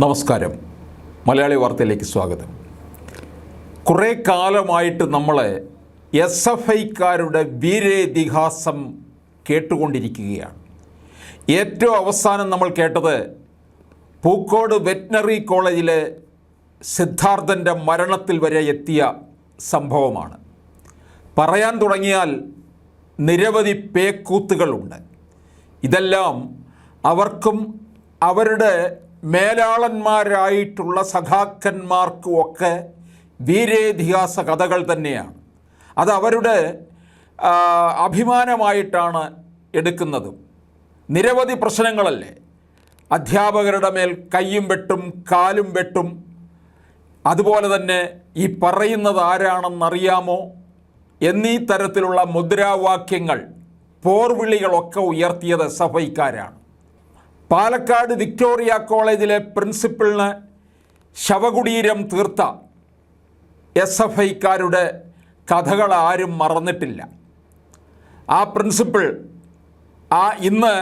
നമസ്കാരം. മലയാളി വാർത്തയിലേക്ക് സ്വാഗതം. കുറേ കാലമായിട്ട് നമ്മൾ എസ് എഫ് ഐക്കാരുടെ വീരേതിഹാസം കേട്ടുകൊണ്ടിരിക്കുകയാണ്. ഏറ്റവും അവസാനം നമ്മൾ കേട്ടത് പൂക്കോട് വെറ്റിനറി കോളേജിലെ സിദ്ധാർത്ഥന്റെ മരണത്തിൽ വരെ എത്തിയ സംഭവമാണ്. പറയാൻ തുടങ്ങിയാൽ നിരവധി പേക്കൂത്തുകളുണ്ട്. ഇതെല്ലാം അവർക്കും അവരുടെ മേലാളന്മാരായിട്ടുള്ള സഖാക്കന്മാർക്കുമൊക്കെ വീരേതിഹാസ കഥകൾ തന്നെയാണ്. അത് അവരുടെ അഭിമാനമായിട്ടാണ് എടുക്കുന്നതും. നിരവധി പ്രശ്നങ്ങളല്ലേ? അധ്യാപകരുടെ മേൽ കയ്യും വെട്ടും കാലും വെട്ടും. അതുപോലെ തന്നെ ഈ പറയുന്നത് ആരാണെന്നറിയാമോ? എന്നീ തരത്തിലുള്ള മുദ്രാവാക്യങ്ങൾ പോർവിളികളൊക്കെ ഉയർത്തിയത് എസ് എഫ് ഐക്കാരാണ്. പാലക്കാട് വിക്ടോറിയ കോളേജിലെ പ്രിൻസിപ്പളിന് ശവകുടീരം തീർത്ത എസ് എഫ് ഐക്കാരുടെ കഥകൾ ആരും മറന്നിട്ടില്ല. ആ പ്രിൻസിപ്പിൾ ആ ഇന്ന്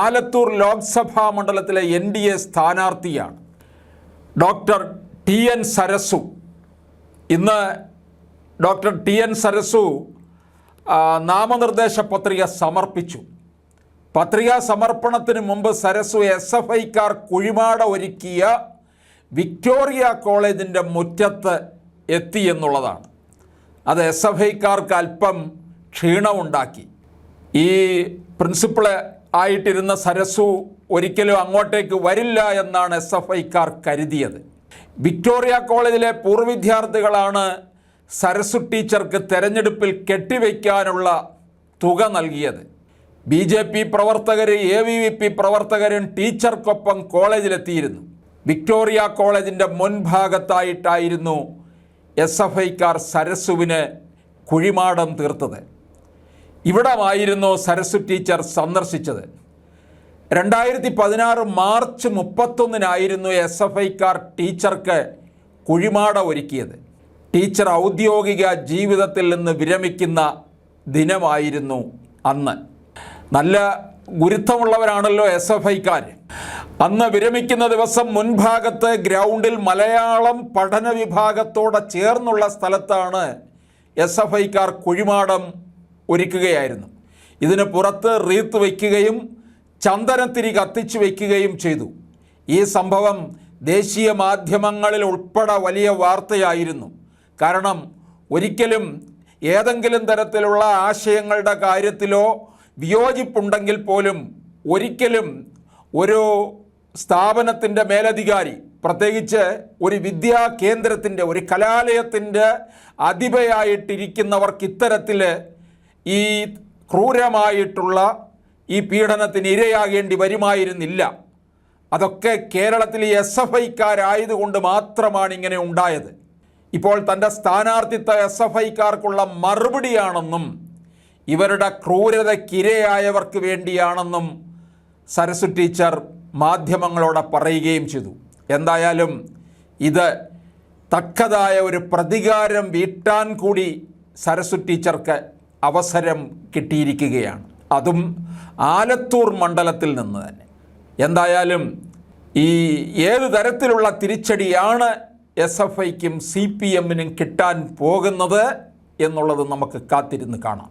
ആലത്തൂർ ലോക്സഭാ മണ്ഡലത്തിലെ എൻ ഡി എ സ്ഥാനാർത്ഥിയാണ്. Doctor T N Sarasu. ഇന്ന് ഡോക്ടർ ടി എൻ സരസു നാമനിർദ്ദേശ പത്രിക സമർപ്പിച്ചു. പത്രികാ സമർപ്പണത്തിന് മുമ്പ് സരസു എസ് എഫ് ഐക്കാർ കുഴിമാട ഒരുക്കിയ വിക്ടോറിയ കോളേജിന്റെ മുറ്റത്ത് എത്തി എന്നുള്ളതാണ്. അത് എസ് എഫ് ഐക്കാർക്ക് അല്പം ക്ഷീണമുണ്ടാക്കി. ഈ പ്രിൻസിപ്പൾ ആയിട്ടിരുന്ന സരസു ഒരിക്കലും അങ്ങോട്ടേക്ക് വരില്ല എന്നാണ് എസ് എഫ് ഐക്കാർ കരുതിയത്. വിക്ടോറിയ കോളേജിലെ പൂർവവിദ്യാർത്ഥികളാണ് സരസു ടീച്ചർക്ക് തെരഞ്ഞെടുപ്പിൽ കെട്ടിവയ്ക്കാനുള്ള തുക നൽകിയത്. ബി ജെ പി പ്രവർത്തകർ എ വി വി പി പ്രവർത്തകരും ടീച്ചർക്കൊപ്പം കോളേജിലെത്തിയിരുന്നു. വിക്ടോറിയ കോളേജിന്റെ മുൻഭാഗത്തായിട്ടായിരുന്നു എസ് എഫ് ഐക്കാർ സരസുവിന് കുഴിമാടം തീർത്തത്. ഇവിടമായിരുന്നു സരസു ടീച്ചർ സന്ദർശിച്ചത്. രണ്ടായിരത്തി പതിനാറ് മാർച്ച് മുപ്പത്തൊന്നിനായിരുന്നു എസ് എഫ് ഐക്കാർ ടീച്ചർക്ക് കുഴിമാട ഒരുക്കിയത്. ടീച്ചർ ഔദ്യോഗിക ജീവിതത്തിൽ നിന്ന് വിരമിക്കുന്ന ദിനമായിരുന്നു അന്ന്. നല്ല ഗുരുത്വമുള്ളവരാണല്ലോ എസ് എഫ് ഐക്കാർ അന്ന് വിരമിക്കുന്ന ദിവസം മുൻഭാഗത്ത് ഗ്രൗണ്ടിൽ മലയാളം പഠന വിഭാഗത്തോടെ ചേർന്നുള്ള സ്ഥലത്താണ് എസ് എഫ് ഐക്കാർ കുഴിമാടം ഒരുക്കുകയായിരുന്നു. ഇതിന് പുറത്ത് റീത്ത് വയ്ക്കുകയും ചന്ദനത്തിരി കത്തിച്ചു വയ്ക്കുകയും ചെയ്തു. ഈ സംഭവം ദേശീയ മാധ്യമങ്ങളിൽ ഉൾപ്പെടെ വലിയ വാർത്തയായിരുന്നു. കാരണം ഒരിക്കലും ഏതെങ്കിലും തരത്തിലുള്ള ആശയങ്ങളുടെ കാര്യത്തിലോ വിയോജിപ്പുണ്ടെങ്കിൽ പോലും ഒരിക്കലും ഒരു സ്ഥാപനത്തിന്റെ മേലധികാരി പ്രത്യേകിച്ച് ഒരു വിദ്യാ കേന്ദ്രത്തിന്റെ ഒരു കലാലയത്തിന്റെ അധിപയായിട്ടിരിക്കുന്നവർക്ക് ഇത്തരത്തിൽ ഈ ക്രൂരമായിട്ടുള്ള ഈ പീഡനത്തിന് ഇരയാകേണ്ടി വരുമായിരുന്നില്ല. അതൊക്കെ കേരളത്തിൽ എസ് എഫ് ഐക്കാരായതുകൊണ്ട് മാത്രമാണ് ഇങ്ങനെ ഉണ്ടായത്. ഇപ്പോൾ തന്റെ സ്ഥാനാർത്ഥിത്വ എസ് എഫ് ഐക്കാർക്കുള്ള മറുപടിയാണെന്നും ഇവരുടെ ക്രൂരതയ്ക്കിരയായവർക്ക് വേണ്ടിയാണെന്നും സരസു ടീച്ചർ മാധ്യമങ്ങളോട് പറയുകയും ചെയ്തു. എന്തായാലും ഇത് തക്കതായ ഒരു പ്രതികാരം വീട്ടാൻ കൂടി സരസു ടീച്ചർക്ക് അവസരം കിട്ടിയിരിക്കുകയാണ്. അതും ആലത്തൂർ മണ്ഡലത്തിൽ നിന്ന് തന്നെ. എന്തായാലും ഈ ഏത് തരത്തിലുള്ള തിരിച്ചടിയാണ് എസ് എഫ് ഐക്കും സി പി എമ്മിനും കിട്ടാൻ പോകുന്നത് എന്നുള്ളത് നമുക്ക് കാത്തിരുന്ന് കാണാം.